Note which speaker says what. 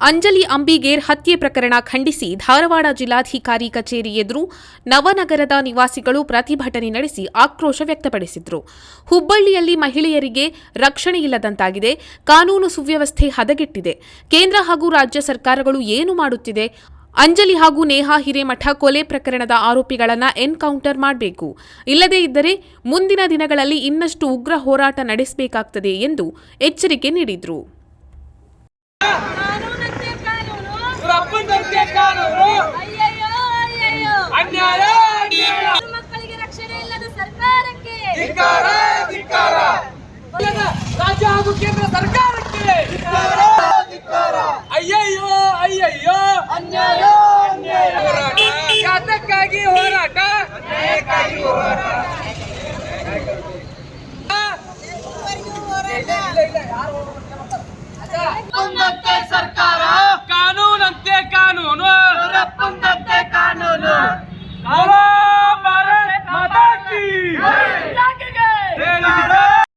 Speaker 1: ಅಂಜಲಿ ಅಂಬಿಗೇರ್ ಹತ್ಯೆ ಪ್ರಕರಣ ಖಂಡಿಸಿ ಧಾರವಾಡ ಜಿಲ್ಲಾಧಿಕಾರಿ ಕಚೇರಿ ಎದುರು ನವನಗರದ ನಿವಾಸಿಗಳು ಪ್ರತಿಭಟನೆ ನಡೆಸಿ ಆಕ್ರೋಶ ವ್ಯಕ್ತಪಡಿಸಿದರು. ಹುಬ್ಬಳ್ಳಿಯಲ್ಲಿ ಮಹಿಳೆಯರಿಗೆ ರಕ್ಷಣೆ ಇಲ್ಲದಂತಾಗಿದೆ. ಕಾನೂನು ಸುವ್ಯವಸ್ಥೆ ಹದಗೆಟ್ಟಿದೆ. ಕೇಂದ್ರ ಹಾಗೂ ರಾಜ್ಯ ಸರ್ಕಾರಗಳು ಏನು ಮಾಡುತ್ತಿದೆ? ಅಂಜಲಿ ಹಾಗೂ ನೇಹಾ ಹಿರೇಮಠ ಕೊಲೆ ಪ್ರಕರಣದ ಆರೋಪಿಗಳನ್ನು ಎನ್ಕೌಂಟರ್ ಮಾಡಬೇಕು. ಇಲ್ಲದೇ ಇದ್ದರೆ ಮುಂದಿನ ದಿನಗಳಲ್ಲಿ ಇನ್ನಷ್ಟು ಉಗ್ರ ಹೋರಾಟ ನಡೆಸಬೇಕಾಗ್ತದೆ ಎಂದು ಎಚ್ಚರಿಕೆ ನೀಡಿದರು.
Speaker 2: ಹಾಗೂ
Speaker 3: ಕೇಂದ್ರ ಸರ್ಕಾರಕ್ಕೆ.
Speaker 2: ಅಯ್ಯಯ್ಯೋ ಅಯ್ಯಯ್ಯೋ.
Speaker 3: ಅನ್ಯಾಯ ಹೋರಾಟ. ಶಾಸಕ್ಕಾಗಿ ಹೋರಾಟ. ಹೋರಾಟ.